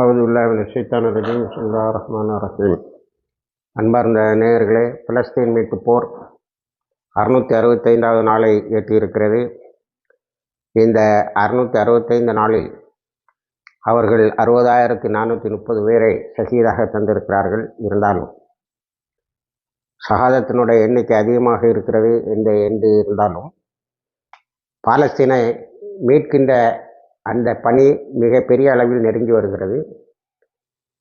அவது உல்லாவின் ரஜீம். சுல்லா ரஹ்மான் ரஹீம். அன்பார்ந்த நேயர்களே பலஸ்தீன் மீட்பு போர் அறுநூற்றி அறுபத்தைந்தாவது நாளை எட்டியிருக்கிறது. இந்த அறுநூற்றி அறுபத்தைந்து நாளில் அவர்கள் அறுபதாயிரத்தி நானூற்றி முப்பது பேரை சகிதாக தந்திருக்கிறார்கள். இருந்தாலும் சகாதத்தினுடைய எண்ணிக்கை அதிகமாக இருக்கிறது என்று என்று இருந்தாலும் பாலஸ்தீனை மீட்கின்ற அந்த பணி மிக பெரிய அளவில் நெருங்கி வருகிறது.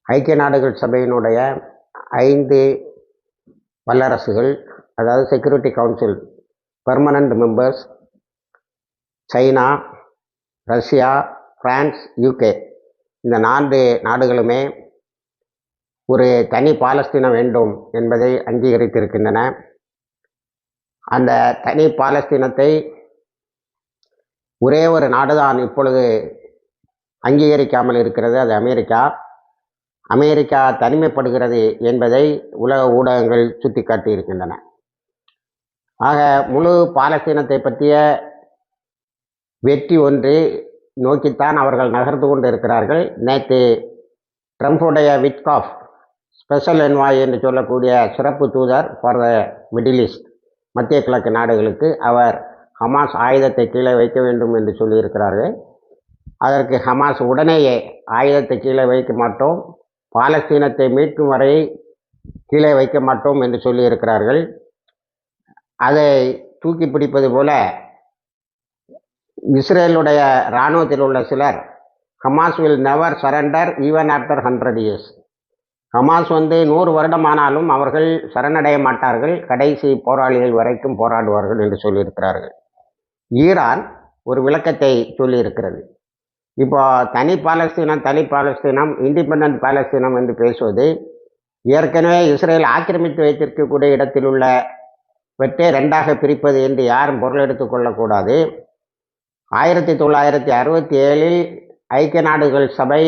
ஐக்கிய நாடுகள் சபையினுடைய ஐந்து வல்லரசுகள் அதாவது security council permanent members China Russia France UK இந்த நான்கு நாடுகளுமே ஒரு தனி பாலஸ்தீனம் வேண்டும் என்பதை அங்கீகரித்திருக்கின்றன. அந்த தனி பாலஸ்தீனத்தை ஒரே ஒரு நாடுதான் இப்பொழுது அங்கீகரிக்காமல் இருக்கிறது அது அமெரிக்கா. அமெரிக்கா தனிமைப்படுகிறது என்பதை உலக ஊடகங்கள் சுட்டி காட்டியிருக்கின்றன ஆக முழு பாலஸ்தீனத்தை பற்றிய வெற்றி ஒன்று நோக்கித்தான் அவர்கள் நகர்ந்து கொண்டு இருக்கிறார்கள் நேற்று ட்ரம்ப்புடைய விட்காஃப் ஸ்பெஷல் என்வாய் என்று சொல்லக்கூடிய சிறப்பு தூதர் ஃபார் த மிடில் ஈஸ்ட் மத்திய கிழக்கு நாடுகளுக்கு அவர் ஹமாஸ் ஆயுதத்தை கீழே வைக்க வேண்டும் என்று சொல்லியிருக்கிறார்கள். அதற்கு ஹமாஸ் உடனேயே ஆயுதத்தை கீழே வைக்க மாட்டோம். பாலஸ்தீனத்தை மீட்கும் வரை கீழே வைக்க மாட்டோம் என்று சொல்லியிருக்கிறார்கள். அதை தூக்கி பிடிப்பது போல இஸ்ரேலுடைய இராணுவத்தில் உள்ள சிலர் Hamas will never surrender even after hundred years Hamas வந்து நூறு வருடமானாலும் அவர்கள் சரணடைய மாட்டார்கள். கடைசி போராளிகள் வரைக்கும் போராடுவார்கள் என்று சொல்லியிருக்கிறார்கள். ஈரான் ஒரு விளக்கத்தை சொல்லியிருக்கிறது. இப்போ தனி பாலஸ்தீனம் தனி பாலஸ்தீனம் இண்டிபெண்ட் பாலஸ்தீனம் என்று பேசுவது ஏற்கனவே இஸ்ரேல் ஆக்கிரமித்து வைத்திருக்கக்கூடிய இடத்தில் உள்ள வெட்டே ரெண்டாக பிரிப்பது என்று யாரும் பொருள் எடுத்துக்கொள்ளக்கூடாது ஆயிரத்தி தொள்ளாயிரத்தி அறுபத்தி ஏழில் ஐக்கிய நாடுகள் சபை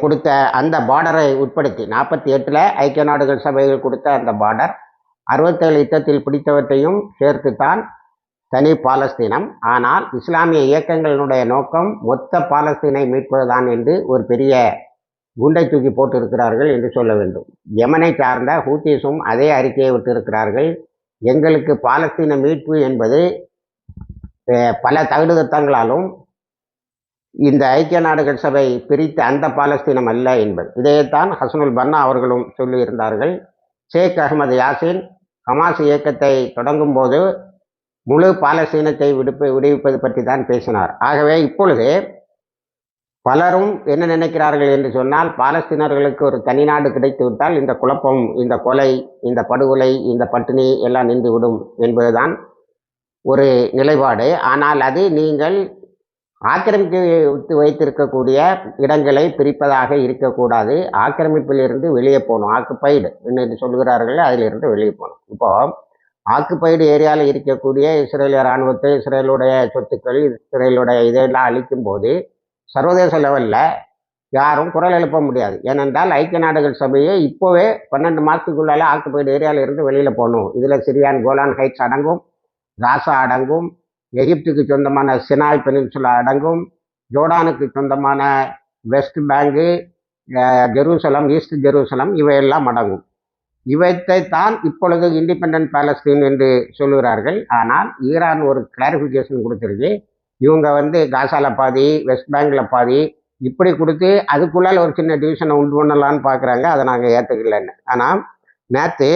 கொடுத்த அந்த பார்டரை உட்படுத்தி நாற்பத்தி எட்டில் ஐக்கிய நாடுகள் சபைகள் கொடுத்த அந்த பார்டர் அறுபத்தேழு யுத்தத்தில் பிடித்தவற்றையும் சேர்த்துத்தான் தனி பாலஸ்தீனம். ஆனால் இஸ்லாமிய இயக்கங்களினுடைய நோக்கம் மொத்த பாலஸ்தீனை மீட்பதுதான் என்று ஒரு பெரிய குண்டை தூக்கி போட்டிருக்கிறார்கள் என்று சொல்ல வேண்டும். யமனை சார்ந்த ஹூத்திஸும் அதே அறிக்கையை விட்டிருக்கிறார்கள். எங்களுக்கு பாலஸ்தீன மீட்பு என்பது பல தகுடுதத்தங்களாலும் இந்த ஐக்கிய நாடுகள் சபை பிரித்த அந்த பாலஸ்தீனம் அல்ல என்பது. இதையேத்தான் ஹசனுல் பன்னா அவர்களும் சொல்லியிருந்தார்கள். ஷேக் அகமது யாசின் ஹமாஸ் இயக்கத்தை தொடங்கும் போது முழு பாலஸ்தீனத்தை விடுப்பு விடுவிப்பது பற்றி தான் பேசினார். ஆகவே இப்பொழுது பலரும் என்ன நினைக்கிறார்கள் என்று சொன்னால் பாலஸ்தீனர்களுக்கு ஒரு தனிநாடு கிடைத்துவிட்டால் கிடைத்து விட்டால் இந்த குழப்பம் இந்த கொலை இந்த படுகொலை இந்த பட்டினி எல்லாம் நின்று விடும் என்பதுதான் ஒரு நிலைப்பாடு. ஆனால் அது நீங்கள் ஆக்கிரமித்து வைத்திருக்கக்கூடிய இடங்களை பிரிப்பதாக இருக்கக்கூடாது. ஆக்கிரமிப்பிலிருந்து வெளியே போகணும். ஆக்குப்பைடு என்று சொல்கிறார்கள். அதிலிருந்து வெளியே போகணும். இப்போ ஆக்குப்பைடு ஏரியாவில் இருக்கக்கூடிய இஸ்ரேலிய இராணுவத்தை இஸ்ரேலுடைய சொத்துக்கள் இஸ்ரேலுடைய இதையெல்லாம் அழிக்கும் போது சர்வதேச லெவலில் யாரும் குரல் எழுப்ப முடியாது. ஏனென்றால் ஐக்கிய நாடுகள் சபையை இப்போவே பன்னெண்டு மாதத்துக்குள்ளால ஆக்குப்பைடு ஏரியாவில் இருந்து வெளியில் போகணும். இதில் சிரியான் கோலான் ஹைட்ஸ் அடங்கும். காசா அடங்கும். எகிப்துக்கு சொந்தமான சினாய் பெனின்சுலா அடங்கும். ஜோர்டானுக்கு சொந்தமான West Bank Jerusalem East Jerusalem இவையெல்லாம் அடங்கும். இவற்றை தான் இப்பொழுது இண்டிபெண்ட் பாலஸ்தீன் என்று சொல்லுகிறார்கள். ஆனால் ஈரான் ஒரு கிளாரிஃபிகேஷன் கொடுத்துருக்கு. இவங்க வந்து காசால பாதி வெஸ்ட் பேங்கில் பாதி இப்படி கொடுத்து அதுக்குள்ளால் ஒரு சின்ன டிவிஷனை உண்டு பண்ணலான்னு பார்க்குறாங்க அதை நாங்கள் ஏற்றுக்கலன்னு ஆனால் நேற்று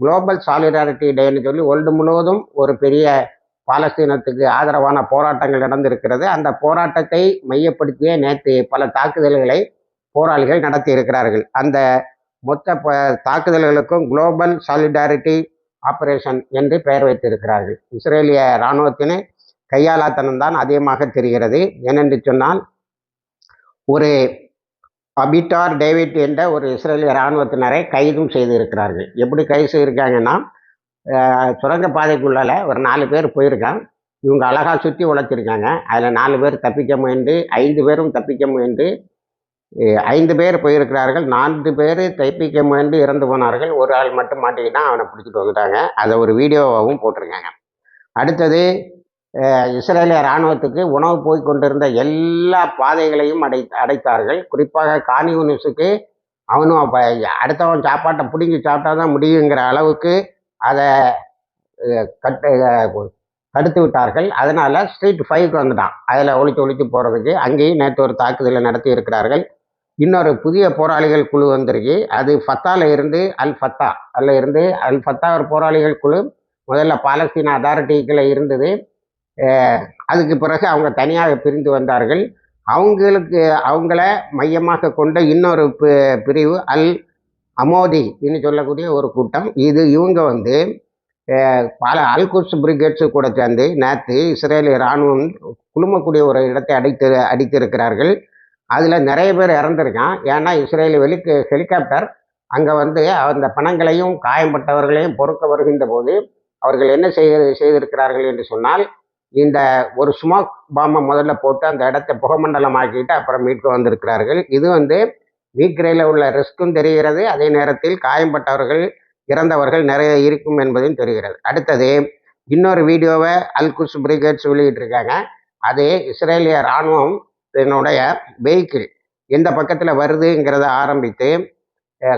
குளோபல் சாலிடாரிட்டி டேன்னு சொல்லி வேர்ல்டு முழுவதும் ஒரு பெரிய பாலஸ்தீனத்துக்கு ஆதரவான போராட்டங்கள் நடந்திருக்கிறது. அந்த போராட்டத்தை மையப்படுத்தியே நேற்று பல தாக்குதல்களை போராளிகள் நடத்தி இருக்கிறார்கள் அந்த மொத்த ப தாக்குதல்களுக்கும் குளோபல் சாலிடாரிட்டி ஆபரேஷன் என்று பெயர் வைத்திருக்கிறார்கள். இஸ்ரேலிய இராணுவத்தினை கையாளாத்தனம்தான் அதிகமாக தெரிகிறது. ஏனென்று சொன்னால் ஒரு அபிட்டார் டேவிட் என்ற ஒரு இஸ்ரேலிய இராணுவத்தினரை கைதும் செய்திருக்கிறார்கள். எப்படி கைது செய்திருக்காங்கன்னா சுரங்க பாதைக்குள்ளால ஒரு நாலு பேர் போயிருக்கான் இவங்க அழகாக சுற்றி உழைச்சிருக்காங்க. அதில் நாலு பேர் தப்பிக்க முயன்று ஐந்து பேரும் தப்பிக்க முயன்று ஐந்து பேர் போயிருக்கிறார்கள். நான்கு பேர் தைப்பிக்க முயன்று இறந்து போனார்கள். ஒரு ஆள் மட்டும் மாட்டிக்கிட்டான். அவனை பிடிச்சிட்டு வந்துட்டாங்க. அதை ஒரு வீடியோவாகவும் போட்டிருக்காங்க. அடுத்தது இஸ்ரேலிய இராணுவத்துக்கு உணவு போய் கொண்டிருந்த எல்லா பாதைகளையும் அடை அடைத்தார்கள். குறிப்பாக கானியூனிஸுக்கு அவனும் அப்போ அடுத்தவன் சாப்பாட்டை பிடிங்கி சாப்பிட்டா தான் முடியுங்கிற அளவுக்கு அதை கட்டு தடுத்து விட்டார்கள். அதனால் ஸ்ட்ரீட் ஃபைவ்க்கு வந்துட்டான். அதில் ஒழிச்சு ஒழிச்சு போகிறதுக்கு அங்கேயும் நேற்று ஒரு தாக்குதலை நடத்தி இருக்கிறார்கள். இன்னொரு புதிய போராளிகள் குழு வந்திருக்கு. அது ஃபத்தால இருந்து அல் ஃபத்தா. அதில் இருந்து அல் ஃபத்தா ஒரு போராளிகள் குழு. முதல்ல பாலஸ்தீன அதாரிட்டிகளை இருந்தது. அதுக்கு பிறகு அவங்க தனியாக பிரிந்து வந்தார்கள். அவங்களுக்கு அவங்கள மையமாக கொண்ட இன்னொரு பி- பிரிவு அல் அமோதி என்று சொல்லக்கூடிய ஒரு கூட்டம். இது இவங்க வந்து பல அல்குஸ் பிரிகேட்ஸு கூட சேர்ந்து நேற்று இஸ்ரேலிய இராணுவம் குழுமக்கூடிய ஒரு இடத்தை அடித்து அடித்திருக்கிறார்கள். அதில் நிறைய பேர் இறந்துருக்கான். ஏன்னா இஸ்ரேல் வெலிக்கு ஹெலிகாப்டர் அங்கே வந்து அந்த பணங்களையும் காயம்பட்டவர்களையும் பொறுக்க வருகின்ற போது அவர்கள் என்ன செய்ய செய்திருக்கிறார்கள் என்று சொன்னால் இந்த ஒரு ஸ்மோக் பாம்பை முதல்ல போட்டு அந்த இடத்தை புகமண்டலமாக்கிட்டு அப்புறம் மீட்க வந்திருக்கிறார்கள். இது வந்து மீட்கிறையில் உள்ள ரிஸ்க்கும் தெரிகிறது. அதே நேரத்தில் காயம்பட்டவர்கள் இறந்தவர்கள் நிறைய இருக்கும் என்பதையும் தெரிகிறது. அடுத்தது இன்னொரு வீடியோவை அல்குஸ் பிரிகேட்ஸ் வெளியிட்டிருக்காங்க. அது இஸ்ரேலிய இராணுவம் என்னுடைய வெஹிக்கிள் எந்த பக்கத்தில் வருதுங்கிறத ஆரம்பித்து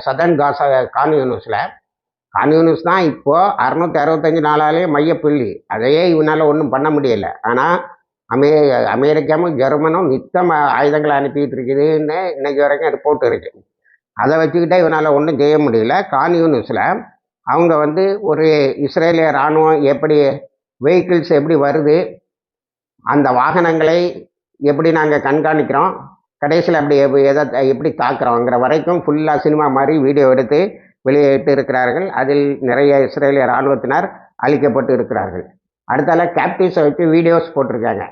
சதன் காசா கான்யூனிஸில் கான்யூனிஸ் தான் இப்போது அறுநூத்தி அறுபத்தஞ்சு நாளாலே மையப்புள்ளி. அதையே இவனால் ஒன்றும் பண்ண முடியலை. ஆனால் அமே அமெரிக்காவும் ஜெர்மனும் நித்தம் ஆயுதங்களை அனுப்பிட்டு இருக்குதுன்னு இன்னைக்கு வரைக்கும் ரிப்போர்ட் இருக்கு. அதை வச்சுக்கிட்டே இவனால் ஒன்றும் செய்ய முடியல. கான்யூனிஸில் அவங்க வந்து ஒரு இஸ்ரேலிய இராணுவம் எப்படி வெஹிக்கிள்ஸ் எப்படி வருது அந்த வாகனங்களை எப்படி நாங்கள் கண்காணிக்கிறோம்? கடைசியில் அப்படி எதை எப்படி தாக்குறோங்கிற வரைக்கும் ஃபுல்லாக சினிமா மாதிரி வீடியோ எடுத்து வெளியிட்டு இருக்கிறார்கள். அதில் நிறைய இஸ்ரேலிய இராணுவத்தினர் அழிக்கப்பட்டு இருக்கிறார்கள். அடுத்தால கேப்டிவ்ஸை வச்சு வீடியோஸ் போட்டிருக்காங்க.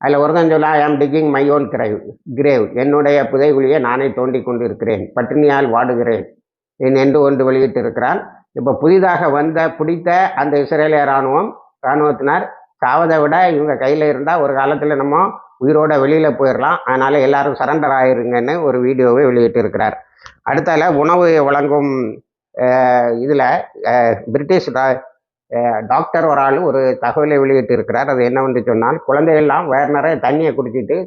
அதில் ஒருத்தன் சொல்ல I am digging my own grave grave என்னுடைய புதைகுழியை நானே தோண்டி கொண்டு இருக்கிறேன் பட்டினியால் வாடுகிறேன். என் என்று ஒன்று வெளியிட்டு இருக்கிறான் இப்போ புதிதாக வந்த பிடித்த அந்த இஸ்ரேலிய இராணுவம் இராணுவத்தினர் சாவதை விட இவங்க கையில் இருந்தால் ஒரு காலத்தில் நம்ம உயிரோட வெளியில் போயிடலாம். அதனால் எல்லாரும் சரண்டர் ஆயிருங்கன்னு ஒரு வீடியோவை வெளியிட்டு இருக்கிறார் அடுத்தால உணவு வழங்கும் இதில் பிரிட்டிஷ் டாக்டர் ஒரு ஆள் ஒரு தகவலை வெளியிட்டு இருக்கிறார் அது என்னவென்று சொன்னால் குழந்தைகள்லாம் வேறு நிறைய தண்ணியை குடிச்சிட்டு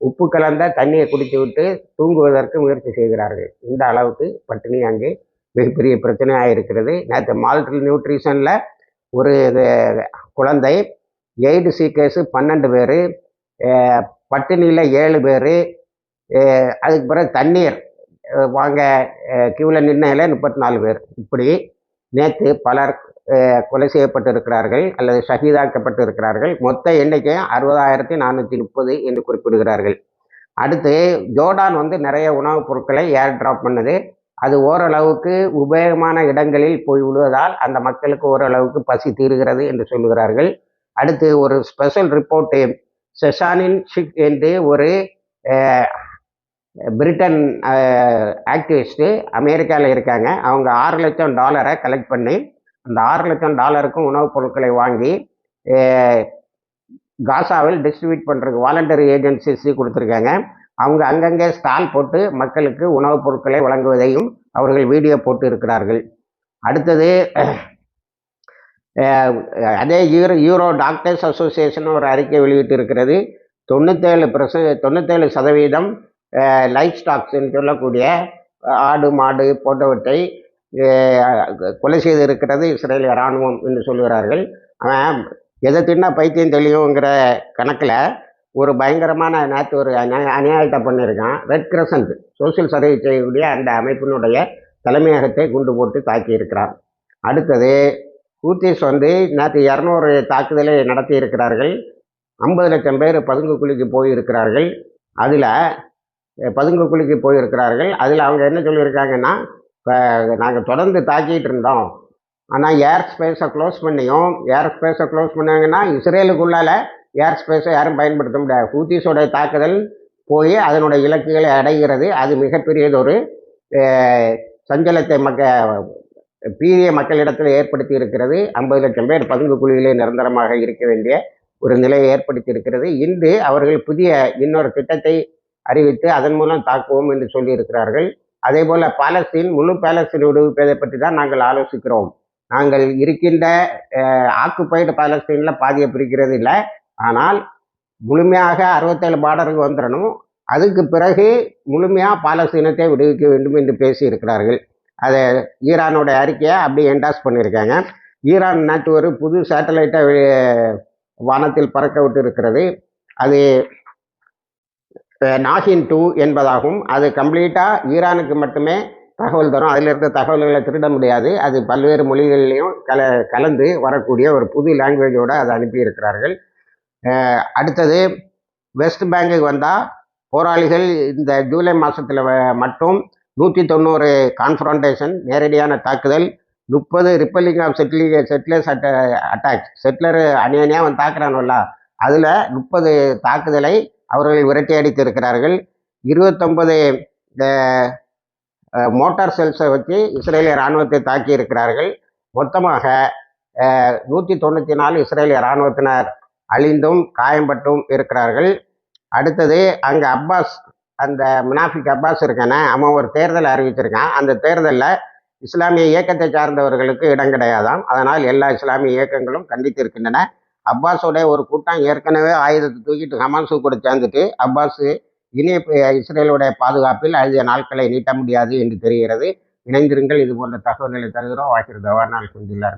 உப்பு கலந்த தண்ணியை குடித்து விட்டு தூங்குவதற்கு முயற்சி செய்கிறார்கள். இந்த அளவுக்கு பட்டினி அங்கே மிகப்பெரிய பிரச்சனையாக இருக்கிறது. நேற்று மால்ட்ரி நியூட்ரிஷனில் ஒரு இது, குழந்தை எய்டு சீக்கேஸு பன்னெண்டு பேர் பட்டினியில் ஏழு பேர் அதுக்கு பிறகு தண்ணீர் வாங்க கியூவில் நின்னையில முப்பத்தி நாலு பேர். இப்படி நேற்று பலர் கொலை செய்யப்பட்டிருக்கிறார்கள் அல்லது ஷஹீதாக்கப்பட்டிருக்கிறார்கள். மொத்த எண்ணிக்கை அறுபதாயிரத்தி நானூற்றி முப்பது என்று குறிப்பிடுகிறார்கள். அடுத்து ஜோர்டான் வந்து நிறைய உணவுப் பொருட்களை ஏர் ட்ராப் பண்ணுது. அது ஓரளவுக்கு உபயோகமான இடங்களில் போய் விழுவதால் அந்த மக்களுக்கு ஓரளவுக்கு பசி தீர்கிறது என்று சொல்லுகிறார்கள். அடுத்து ஒரு ஸ்பெஷல் ரிப்போர்ட்டு செஷானின் ஷிக் என்று ஒரு பிரிட்டன் ஆக்டிவிஸ்ட்டு அமெரிக்காவில் இருக்காங்க. அவங்க ஆறு லட்சம் டாலரை கலெக்ட் பண்ணி அந்த ஆறு லட்சம் டாலருக்கும் உணவுப் பொருட்களை வாங்கி காசாவில் டிஸ்ட்ரிபியூட் பண்ணுறதுக்கு வாலண்டரி ஏஜென்சிஸ் கொடுத்துருக்காங்க. அவங்க அங்கங்கே ஸ்டால் போட்டு மக்களுக்கு உணவுப் பொருட்களை வழங்குவதையும் அவர்கள் வீடியோ போட்டு இருக்கிறார்கள். அடுத்தது அதே யூரோ யூரோ டாக்டர்ஸ் அசோசியேஷன் ஒரு அறிக்கை வெளியிட்டு இருக்கிறது தொண்ணூத்தேழு பிரச தொண்ணூத்தேழு சதவீதம் லைஃப் ஸ்டாக்ஸ்ன்னு சொல்லக்கூடிய ஆடு மாடு போன்றவற்றை கொலை கொலை செய்திருக்கிறது இஸ்ரேலிய இராணுவம் என்று சொல்கிறார்கள். அவன் எதை தின்னா பைத்தியம் தெளியுங்கிற கணக்கில் ஒரு பயங்கரமான நேற்று ஒரு அநியாயத்தை பண்ணியிருக்கான். ரெட் கிரசன்ட் சோசியல் சர்வீஸ் செய்யக்கூடிய அந்த அமைப்பினுடைய தலைமையகத்தை குண்டு போட்டு தாக்கியிருக்கிறான். அடுத்தது ஹூத்திஸ் வந்து நேற்று இரநூறு தாக்குதலை நடத்தி இருக்கிறார்கள் ஐம்பது லட்சம் பேர் பதுங்கு குழிக்கு போயிருக்கிறார்கள். அதில் பதுங்கு குழிக்கு போயிருக்கிறார்கள். அதில் அவங்க என்ன சொல்லியிருக்காங்கன்னா இப்போ நாங்கள் தொடர்ந்து தாக்கிட்டு இருந்தோம். ஆனால் ஏர் ஸ்பேஸை க்ளோஸ் பண்ணியும் ஏர் ஸ்பேஸை க்ளோஸ் பண்ணாங்கன்னா இஸ்ரேலுக்குள்ளால ஏர் ஸ்பேஸை யாரும் பயன்படுத்த முடியாது. ஹூத்திஸோடைய தாக்குதல் போய் அதனுடைய இலக்குகளை அடைகிறது. அது மிகப்பெரியதொரு சஞ்சலத்தை மக்க பீரிய மக்களிடத்தில் ஏற்படுத்தி இருக்கிறது. ஐம்பது லட்சம் பேர் பதுங்கு குழியிலே நிரந்தரமாக இருக்க வேண்டிய ஒரு நிலையை ஏற்படுத்தி இருக்கிறது. இன்று அவர்கள் புதிய இன்னொரு திட்டத்தை அறிவித்து அதன் மூலம் தாக்குவோம் என்று சொல்லியிருக்கிறார்கள். அதே போல பாலஸ்தீன் முழு பாலஸ்தீன் விடுவிப்பதை பற்றி தான் நாங்கள் ஆலோசிக்கிறோம். நாங்கள் இருக்கின்ற ஆக்குப்பைடு பாலஸ்தீனில் பாதியை பிரிக்கிறது இல்லை. ஆனால் முழுமையாக அறுபத்தேழு பார்டருக்கு வந்துடணும் அதுக்கு பிறகு முழுமையாக பாலஸ்தீனத்தை விடுவிக்க வேண்டும் என்று பேசி இருக்கிறார்கள் அதை ஈரானோட அறிக்கையை அப்படியே என்டாஸ் பண்ணியிருக்காங்க. ஈரான் நாட்டு ஒரு புது சேட்டலைட்டை வானத்தில் பறக்க விட்டு இருக்கிறது அது நாகின் டூ என்பதாகும். அது கம்ப்ளீட்டாக ஈரானுக்கு மட்டுமே தகவல் தரும். அதில் இருக்க தகவல்களை திருட முடியாது. அது பல்வேறு மொழிகள்லையும் கல கலந்து வரக்கூடிய ஒரு புது லாங்குவேஜோடு அதை அனுப்பியிருக்கிறார்கள். அடுத்தது வெஸ்ட் பேங்குக்கு வந்தால் போராளிகள் இந்த ஜூலை மாதத்தில் மட்டும் நூற்றி தொண்ணூறு கான்ஃபரண்டேஷன் நேரடியான தாக்குதல் முப்பது ரிப்பல்லிங் ஆஃப் செட்டிலி செட்டிலர்ஸ் அட்ட அட்டாக் செட்டிலர் அணியணியாக அவன் தாக்குறானுல்ல? அதில் முப்பது தாக்குதலை அவர்கள் விரட்டி அடித்திருக்கிறார்கள். இருபத்தொன்பது மோட்டார் செல்ஸை வச்சு இஸ்ரேலிய இராணுவத்தை தாக்கி இருக்கிறார்கள் மொத்தமாக நூற்றி தொண்ணூற்றி நாலு இஸ்ரேலிய இராணுவத்தினர் அழிந்தும் காயம்பட்டும் இருக்கிறார்கள். அடுத்தது அங்கே அப்பாஸ் அந்த முனாஃபிக் அப்பாஸ் இருக்கானே அவன் ஒரு தேர்தல் அறிவிச்சிருக்கான். அந்த தேர்தலில் இஸ்லாமிய இயக்கத்தை சார்ந்தவர்களுக்கு இடம் கிடையாதாம். அதனால் எல்லா இஸ்லாமிய இயக்கங்களும் கண்டித்திருக்கின்றன. அப்பாஸோடைய ஒரு கூட்டம் ஏற்கனவே ஆயுதத்தை தூக்கிட்டு ஹமாஸு கூட சேர்ந்துட்டு அப்பாஸ் இனி இஸ்ரேலுடைய பாதுகாப்பில் அழுதிய நாட்களை நீட்ட முடியாது என்று தெரிகிறது. இணைந்திருங்கள். இது போன்ற தகவல்களை தருகிறோம். வாக்கிர் தவானால் குந்தில்லா